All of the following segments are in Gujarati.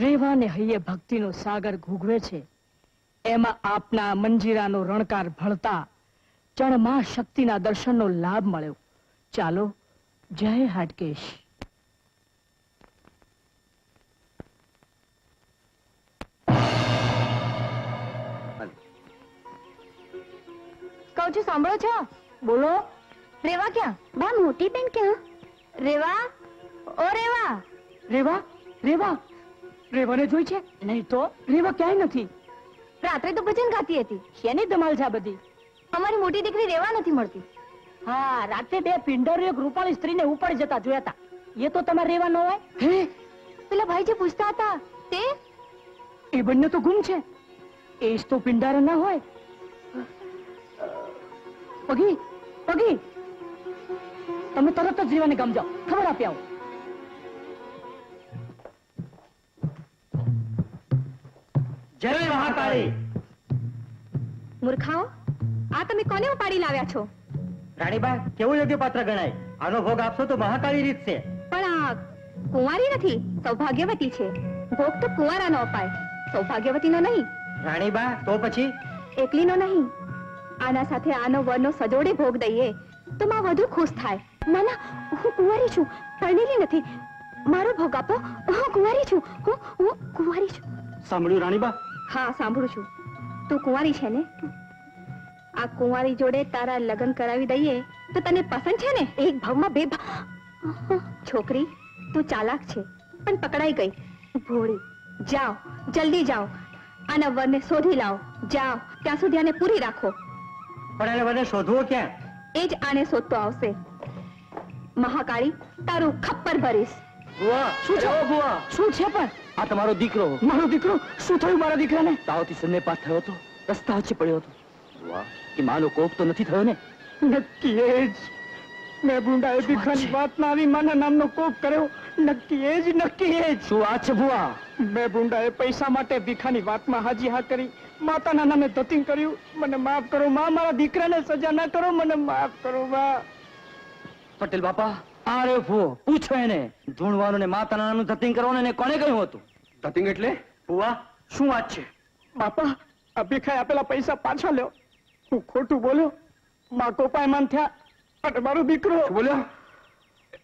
રેવાને હૈયે ભક્તિનો સાગર ઘૂઘવે છે. એમાં આપના મંજીરાનો રણકાર ભળતા ચણમાં શક્તિના દર્શનનો લાભ મળ્યો. ચાલો જય હાટકેશ. કહું છું સાંભળો છો? બોલો. રેવા ક્યાં? બા મોટી બેન ક્યાં? રેવા? ઓ રેવા. રેવા? રેવા? રેવાને જોઈ છે? નહીં તો રેવા ક્યાંય નથી. રાત્રે તો ભજન ગાતી હતી. શેની ધમાલ છે આ બધી? અમારી મોટી દીકરી રેવા નથી મળતી. હા રાતે બે પિંડરો એક રૂપાળી સ્ત્રીને ઉપાડી જતા જોયા હતા એ તો તમારે રેવા ન હોય? હે? પેલા ભાઈ જે પૂછતા હતા તે? એ બંને તો ગુમ છે. એ જ તો પિંડારા ના હોય. પગી પગી. તમે તરત જ રેવાને ગામ જાઓ. ખબર આપી આવો. જય મહાકાળી. મૂર્ખાઓ આ તમે કોને ઉપાડી લાવ્યા છો? રાણીબા કેવું યોગ્ય પાત્ર ગણાય? આનો ભોગ આપશો તો મહાકાળી રીત છે. પણ આ કુંવારી નથી સૌભાગ્યવતી છે. ભોગ તો કુંવારાનો અપાય સૌભાગ્યવતીનો નહીં. રાણીબા તો પછી? એકલીનો નહીં. આના સાથે આનો વરનો સજોડે ભોગ દઈએ તો માં વધુ ખુશ થાય. ના ના હું કુંવારી છું પરણેલી નથી. મારો ભોગ આપો હું કુંવારી છું હું હું કુંવારી છું. સાંભળ્યું રાણીબા? હા સાંભળું છું. તું કુંવારી છે ને? આ કુંવારી જોડે તારા લગ્ન કરાવી દઈએ તો તને પસંદ છે ને? એક ભાવમાં બે ભાવ છોકરી તું ચાલાક છે પણ પકડાઈ ગઈ. ભોળી જાઓ જલ્દી જાઓ. આના વરને શોધી લાવો. જાઓ ત્યાં સુધી આને પૂરી રાખો. પણ એને વરને શોધવો ક્યાં? એ જ આને શોધતો આવશે. મહાકાળી તારું ખપ્પર ભરીશ. શું છે પણ? આ તમારો દીકરો. મારો દીકરો? શું થયું મારા દીકરાને? તાવથી સન્ને થયો હતો. રસ્તા વચ્ચે પડ્યો હતો. વાહ કે માનો કોપ તો નથી થયો ને? નક્કી એ જ. મેં બુંડાએ દીકરાની વાતમાં આવી માના નામનો કોપ કર્યો. નક્કી એ જ નક્કી એ જ. શું વાત છે ભુવા મેં બુંડાએ પૈસા માટે ભીખાની વાતમાં હાજી હા કરી. માતાના નામે ધતિંગ કર્યું. મને માફ કરો માં મારા દીકરાને સજા ના કરો મને માફ કરો માં. પટેલ બાપા આરે રે ભૂ પૂછો એને. ધૂણવાનું ને માતાના નામનું ધતિંગ કરવાનું એને કોને કહ્યું હતું? ધતિંગ એટલે? બુવા શું વાત છે? બાપા આ આપેલા પૈસા પાછા લ્યો. હું ખોટું બોલ્યો? માં કોપાયમાન થયા અને મારો દીકરો. બોલ્યો?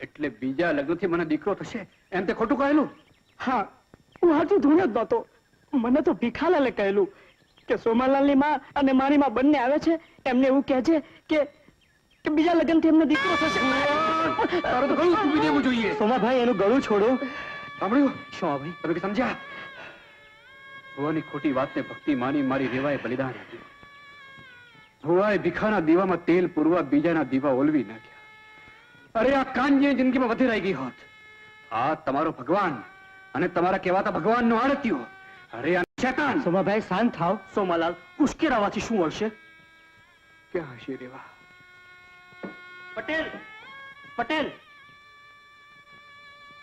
એટલે બીજા લગ્નથી મને દીકરો થશે? એમ તે ખોટું કહેલું? હા હું હાજુ ધૂણ્યો જ નતો મને તો ભીખાલાલે કહેલું કે સોમાલાલની માં અને મારી માં બંને આવે છે. એમને એવું કહે છે કે કે બીજા લગ્નથી એમનો દીકરો થશે. તારો તો ઘણું દેવું જોઈએ. સોમાભાઈ એનું ગળું છોડો. સાંભળ્યું? શું ભાઈ? તમે કે સમજ્યા? ભુવાની ખોટી વાતને ભક્તિ માની મારી રેવાએ બલિદાન આપ્યું. ભુવાએ ભીખાના દીવામાં તેલ પૂરવા બીજાના દીવા ઓલવી નાખ્યા. અરે આ કાનજી જિંદગીમાં વધી રહી ગઈ હોત. આ તમારો ભગવાન અને તમારા કહેવાતા ભગવાનનો આડત્યો અરે આ શેતાન! સોમાભાઈ શાંત થાવ સોમાલાલ ઉશ્કેરાવાથી શું ક્યાં હશે રેવા? પટેલ! પટેલ!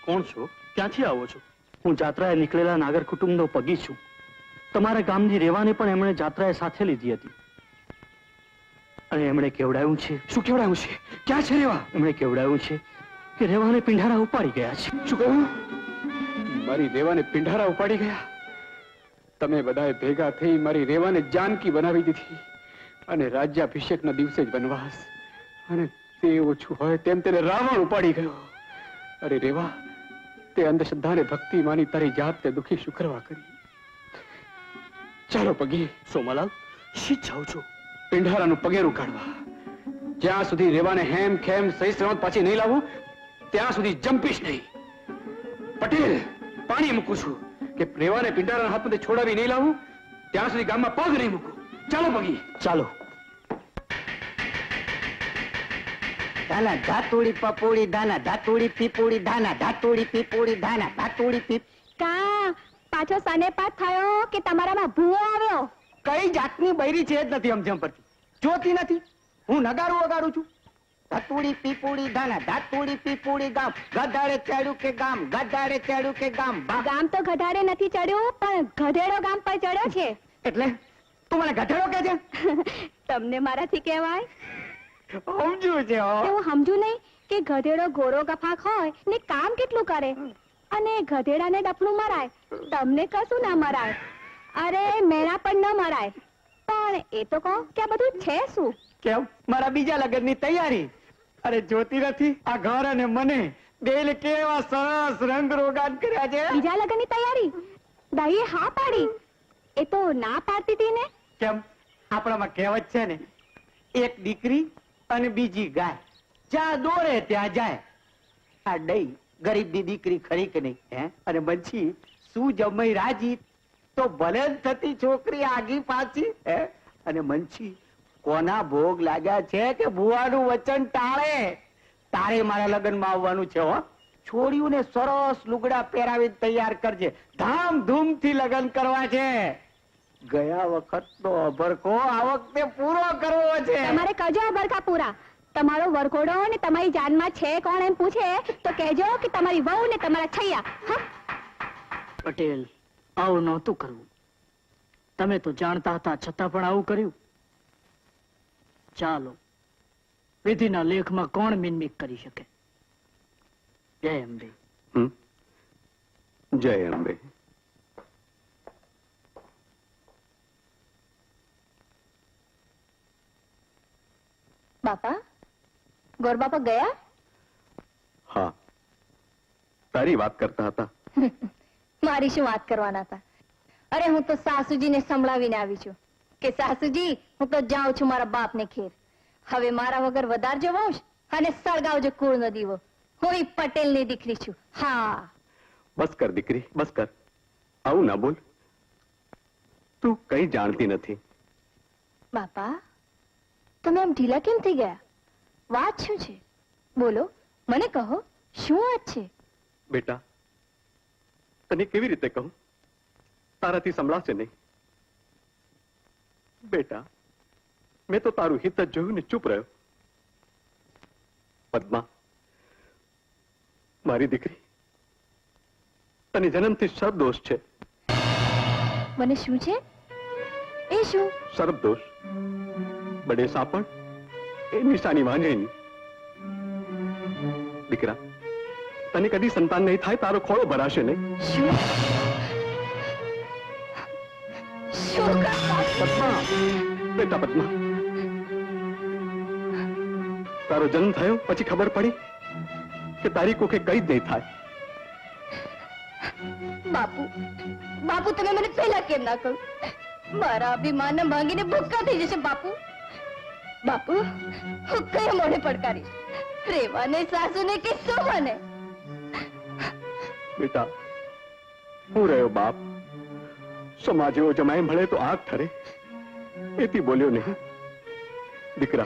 કોણ છો? ક્યાંથી આવો છો? હું જાત્રાએ નીકળેલા નાગર કુટુંબનો પગી છું. તમારા ગામની રેવાને પણ એમણે જાત્રાએ સાથે લીધી હતી. અને એમણે કેવડાયું છે? શું કેવડાયું છે? ક્યાં છે રેવા? એમણે કેવડાયું છે કે રેવાને પિંઢારા ઉપાડી ગયા છે. શું કહ્યું? મારી રેવાને પિંઢારા ઉપાડી ગયા? તમે બધાએ ભેગા થઈ મારી રેવાને જાનકી બનાવી દીધી. અને રાજ્યાભિષેકના દિવસે જ વનવાસ. અને તે ઓછું હોય તેમ તેને રાવણ ઉપાડી ગયો. અરે રેવા તે અંધશ્રદ્ધાને ભક્તિ માની તારી જાતને દુખી શું કરવા કરી. ચાલો પગી. સોમાલાલ શી જાઉં છો? પિંઢારાનું પગેરું કાઢવા. જ્યાં સુધી રેવાને હેમ ખેમ સહી સલામત પાછી નહીં લાવું ત્યાં સુધી જંપીશ નહીં. પટેલ પાણી મૂકું છું કે રેવાને પિંઢારાના હાથમાંથી છોડાવી નહીં લાવું ત્યાં સુધી ગામમાં પગ નહીં મૂકું. ચાલો પગી. ચાલો. ધાના ધાતુડી પપોડી ધાના ધાતુડી પીપોડી ધાના ધાતુડી પીપોડી ધાના ધાતુડી પીપ કા પાછો સને પાસ થયો કે તમારામાં ભૂવો આવ્યો? કઈ જાતની બૈરી છે જ નથી અમજમ પડતી જોતી નથી. હું નગારું વગાડું છું. ધાતુડી પીપોડી ધાના ધાતુડી પીપોડી ગામ ગધાડે ચડ્યું કે ગામ ગધાડે ચડ્યું કે ગામ ગામ તો ગધાડે નથી ચડ્યું પણ ગધેડો ગામ પર ચડ્યો છે. એટલે તું મને ગધેડો કે છે? તમને મારાથી કહેવાય સમજુ છે. એવું સમજુ નહીં કે ગધેડો ગોરો ગફાક હોય ને કામ કેટલું કરે? અને ગધેડાને ડફલું મરાય તમને કશું ના મરાય. અરે મેણા પણ ન મરાય. પણ એ તો કહો કે આ બધું છે શું? કેમ? મારા બીજા લગ્નની તૈયારી. અરે જોતી નથી? આ ઘર અને મને બેલ કેવા સરસ રંગ રોગાન કર્યા છે. બીજા લગ્નની તૈયારી? દહી હા પાડી. એ તો ના પાડતી હતી ને? કેમ? આપણામાં કહેવત છે ને એક દીકરી અને બીજી ગાય. જ્યાં દોરે ત્યાં જાય. આ ડઈ ગરીબની દીકરી ખરી કે નહીં અને બંછી શું જમઈ રાજી? તો ભલે થતી છોકરી આગી પાછી, હે? અને મંછી કોના ભોગ લાગ્યા છે કે ભુવાનું વચન ટાળે? તારે મારા લગ્નમાં આવવાનું છે, હો. છોડીઓને સરસ લુગડા પહેરાવી તૈયાર કરજે. ધામધૂમથી લગ્ન કરવા છે. ગયા વખતનો અભરખો આ વખતે પૂરો કરવો છે. તમારે કજો અભરખા પૂરા. તમારો વરઘોડો ને તમારી જાનમાં છે કોણ એમ પૂછે તો કહેજો કે તમારી વહુ ને તમારા છૈયા. પટેલ આવું નહોતું કરવું. તમે તો જાણતા હતા છતાં પણ આવું કર્યું. ચાલો વિધિના લેખમાં કોણ મિનમિક કરી શકે? જય અંબે. જય અંબે. બાપા? ગોરબાપા ગયા? હા. તારી વાત કરતા હતા. મારી શું વાત કરવાના હતા? અરે હું તો સાસુજીને સંભળાવીને આવી છું કે સાસુજી હું તો જાઉં છું મારા બાપને ખેર હવે મારા વગર વધારજો વંશ અને સળગાવજો કુળનો દીવો. હું પટેલની દીકરી છું. હા. બસ કર દીકરી બસ કર. આવું ના બોલ. તું કઈ જાણતી નથી. બાપા તમે આમ ઢીલા કેમ થઈ ગયા? વાત શું છે? બોલો મને કહો શું વાત છે? બેટા તને કેવી રીતે કહું? તારાથી સંભળાશે નહીં. બેટા મેં તો તારું હિત જ જોયું ને ચૂપ રહ્યો. પદ્મા મારી દીકરી તને જન્મથી સર્પદોષ છે. મને શું છે? એ શું? સર્પ દોષ બડે સાપણ? એ નિશાની વાંજણીની દીકરા તને કદી સંતાન નહીં થાય તારો ખોળો ભરાશે નહીં? પદ્મા બેટા પદ્મા. તારો જન્મ થયો પછી ખબર પડી કે તારી કોકે કઈ જ નહીં થાય. બાપુ બાપુ તમે મને પહેલા કેમ ના કહ્યું મારા અભિમાન ભાંગીને ભૂક્કા થઈ જશે બાપુ. બાપુ, હું કયા મોઢે પડકારીશ. રેવાને, સાસુને કે શું બેટા, હું રહ્યો બાપ. સમાજ એવો જમાય મળે તો આગ ઠરે. એથી બોલ્યો નહીં. દીકરા,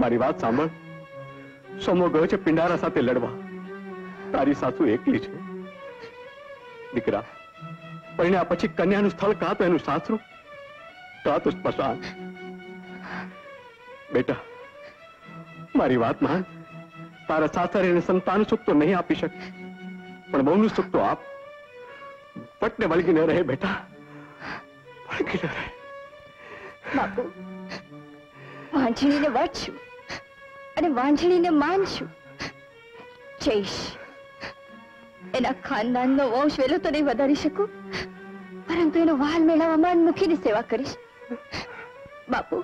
મારી વાત સાંભળ. સોમો ગયો છે પિંડારા સાથે લડવા. તારી સાસુ એકલી છે. દીકરા પરિણ્યા પછી કન્યાનું સ્થળ કાં તો એનું સાસરું? કાં તો સ્મશાન? બેટા, મારી વાત તારા સાસરે એને સંતાન સુખ તો નહીં આપી શકે, પણ બહુનું સુખ તો આપ. પટને વળગી ન રહે બેટા, વળગી ન રહે. બાપુ વાંછણીને વટ છું અને વાંછણીને માન છું. જઈશ એના ખાનદાનનો વંશ વેલો તો નહીં વધારી શકું, પરંતુ એનો વાલ મેળવવામાં મૂકીને સેવા કરીશ. બાપુ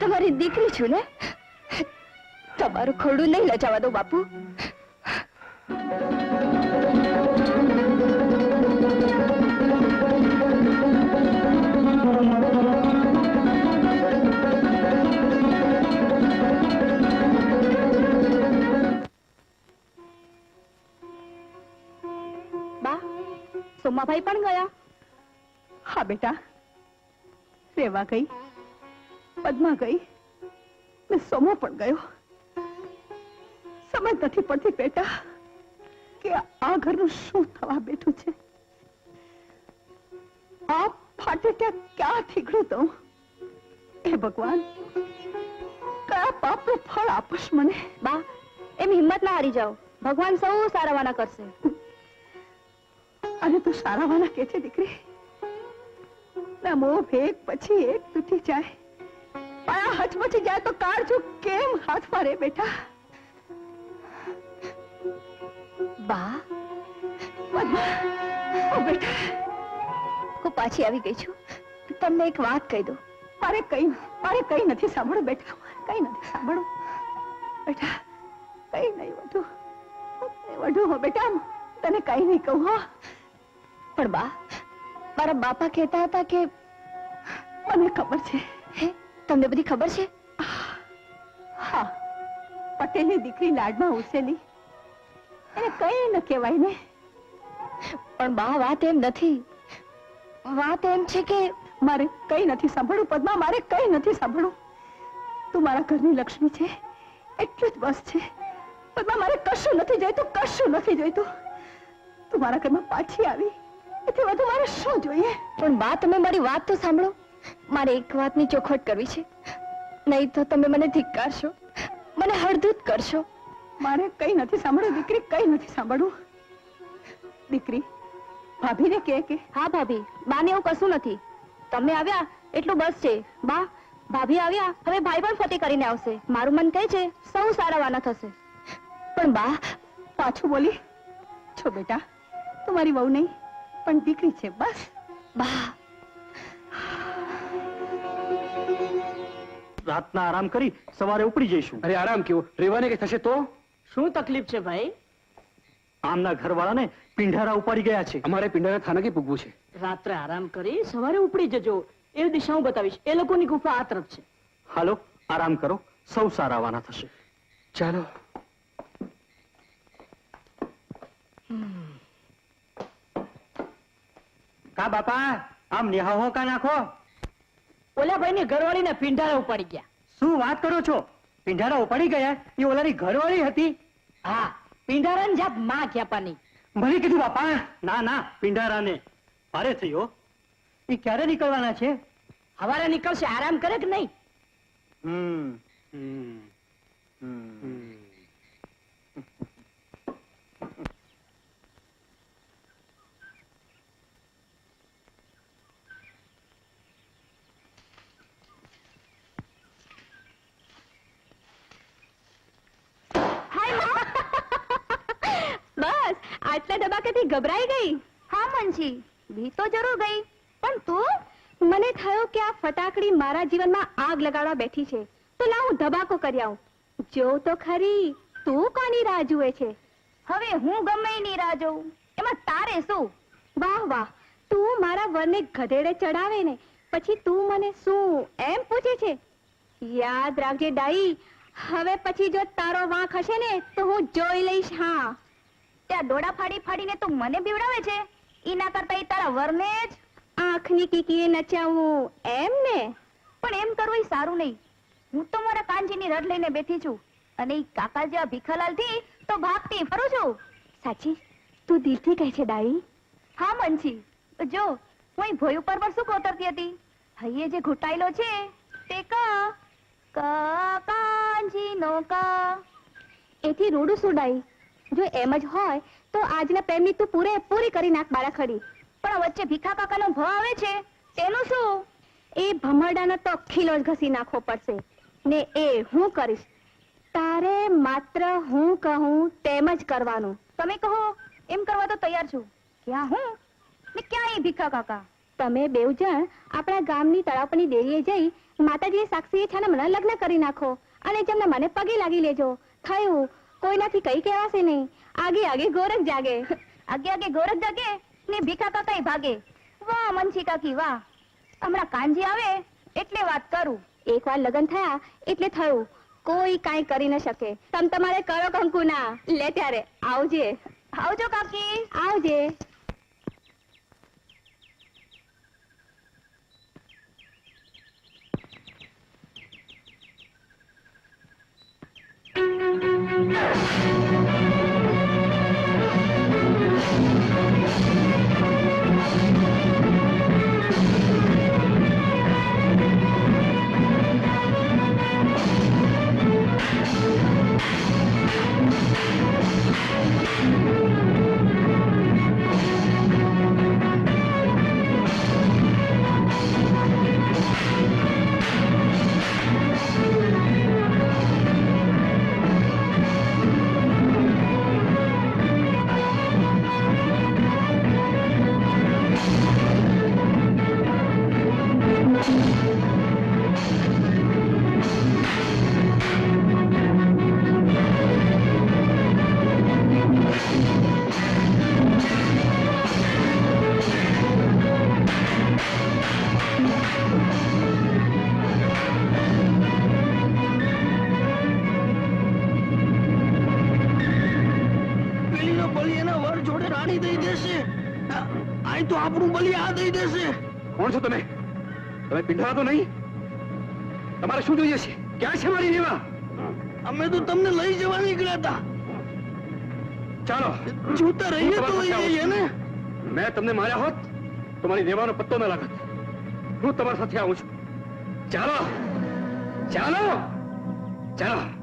તમારી દીકરી છું ને? તમારું ખોડું નહીં લજાવા દો, બાપુ. બા, સોમાભાઈ પણ ગયા? હા, બેટા. રેવા ગઈ? પદ્મા ગઈ. ને સોમો પણ ગયો. સમજ નથી પડતી બેટા કે આ ઘરનું શું થવા બેઠું છે? આ ફાટે ત્યાં ક્યાં થીગડું દઉં? એ ભગવાન કયા પાપનું ફળ આપશ મને? બા એમ હિંમત ના હારી જાઓ. ભગવાન સૌ સારાવાના કરશે. અને તું સારાવાના કે છે દીકરી. ના મોહ એક પછી એક તૂટી જાય. આ હચમચી જાય તો કાળજું કેમ હાથમાં રે બેટા? બા? બેટા, હું પાછી આવી ગઈ છું. તમને એક વાત કહી દઉં. મારે કઈ મારે કઈ નથી સાંભળવું બેટા. કઈ નથી સાંભળવું. બેટા, કઈ નહીં વધુ. વધુ હો બેટા. તને કઈ નહીં કહું હો. પણ બા, મારા બાપા કહેતા હતા કે, મને ખબર છે. તમને બધી ખબર છે? હા. પટેલની દીકરી લાડમાં ઉછેલી. એને કઈ ન કહેવાય ને. પણ બા વાત એમ નથી. વાત એમ છે કે મારે કઈ નથી સાંભળવું પદ્મા મારે કઈ નથી સાંભળવું. તું મારા ઘરની લક્ષ્મી છે. એટલું જ બસ છે. પદ્મા મારે કશું નથી જોઈતું કશું નથી જોઈતું. તું મારા ઘરમાં પાછી આવી. એથી વધુ મારે શું જોઈએ? પણ બા તમે મારી વાત તો સાંભળો. મારે એક વાતની ચોખવટ કરવી છે. નહીં તો તમે મને ધિક્કારશો. મને હળદૂત કરશો. મારે કઈ નથી સાંભળવું દીકરી કઈ નથી સાંભળવું. દીકરી ભાભીને કહે કે હા ભાભી બાને એવું કશું નથી. તમે આવ્યા એટલું બસ છે. બા ભાભી આવ્યા હવે ભાઈ પણ ફતે કરીને આવશે. મારું મન કહે છે સૌ સારાવાના થશે. પણ બા પાછું બોલી. છો બેટા તમારી મારી વહુ નહીં પણ દીકરી છે બસ. બા રાતના આરામ કરી સવારે ઉપડી જઈશું. અરે આરામ કેવો રેવાને કઈ થશે તો? શું તકલીફ છે ભાઈ? આમના ઘરવાળાને પિંઢારા ઉપાડી ગયા છે. અમારે પિંઢારા થાનકે પૂગવું છે? રાત્રે આરામ કરી સવારે ઉપડી જજો. એ દિશા હું બતાવીશ. એ લોકોની ગુફા આ તરફ છે. હાલો આરામ કરો. સૌ સારાવાના થશે. ચાલો. કા બાપા આમ નિહાહો કા નાખો. ઓલા ભાઈ ઘરવાળીને પિંડારા ઉપાડી ગયા. શું વાત કરો છો? પિંઢારા ઉપાડી ગયા? એ ઓલાની ઘરવાળી હતી? હા પિંડારા ને જાપમાં ખ્યાપાની ભલે કીધું બાપા. ના ના પિંઢારાને. ભારે થયો એ ક્યારે નીકળવાના છે? હવારે નીકળશે આરામ કરે કે નહીં? હમ હમ. હમ. બસ આટલા ધબાકાથી ગભરાઈ ગઈ? હા મનજી. બી તો જરૂર ગઈ. પણ તું? મને થયો કે આ ફટાકડી મારા જીવનમાં આગ લગાડવા બેઠી છે. તો લાવ હું ધબાકો કરી આવું. જો તો ખરી. તું કોની રાહ જુએ છે? હવે હું ગમે ની રાહ જોઉં? એમાં તારે શું? વાહ વાહ. તું મારા વરને ગધેડે ચડાવે ને. પછી તું મને શું એમ પૂછે છે? યાદ રાખજે ડાઈ. હવે પછી જો તારો વાંક હશે ને તો હું જોઈ લઈશ હા. ત્યાં ડોળા ફાડી ફાડીને તું મને બીવડાવે છે? એના કરતા એ તારા વરને જ આંખની કીકીએ નચાવું. એમ ને? પણ એમ કરવું એ સારું નહીં. હું તો મારા કાનજીની રડ લઈને બેઠી છું. અને એ કાકા જેવા ભીખાલાલથી તો ભાગતી ફરું છું. સાચી? તું દિલથી કહે છે, ડાઈ? હા મનછી જો, હું ભોય ઉપર પર શું કોતરતી હતી? હૈયે જે ઘૂંટાયેલો છે, તે કા કાંજીનો કા. એથી રૂડું સુડાઈ જો એમ જ હોય, તો આજના પ્રેમની તું પૂરેપૂરી કરી નાખ બાળાખડી. પણ વચ્ચે ભીખા કાકાનો ભ આવે છે, તેનું શું? એ ભમરડાનો તો ખીલો જ ઘસી નાખવો પડશે. ને એ હું કરીશ? તારે માત્ર હું કહું, તેમ જ કરવાનું. તમે કહો, એમ કરવા તો તૈયાર છું. ક્યાં હું? ને ક્યાં એ ભીખા કાકા? તમે બેવ જણ આપણા ગામની તળાવની દેરીએ જઈ માતાજીએ સાક્ષીએ મને લગ્ન કરી નાખો અને જેમને મને પગે લાગી લેજો. થયું. કોઈનાથી કઈ કહેવાશે નહીં. આગે આગે ગોરખ જાગે. આગે આગે ગોરખ જાગે ને ભીખા કઈ ભાગે. વાહ મનસી કાકી વાહ. હમણાં કાનજી આવે એટલે વાત કરું. એક વાર લગ્ન થયા એટલે થયું. કોઈ કઈ કરી ન શકે. તમ તમારે કરો કંકુના લે ત્યારે આવજે. આવજો કાકી. આવજે. thank you No! એનો બલી એના વર જોડે રાણી દઈ દેશે. અહીં તો આપણું બલી આ દઈ દેશે. કોણ છો તમે? તમે પિંઢરા તો નહીં? તમારે શું જોઈએ છે? ક્યાં છે મારી રેવા? અમે તો તમને લઈ જવા નીકળ્યા હતા ચાલો. જોતા રહીએ તો જઈએ ને. મેં તમને માર્યા હોત તો મારી રેવાનો પત્તો ન લાગત. હું તમારી સાથે આવું છું. ચાલો. ચાલો. ચાલો.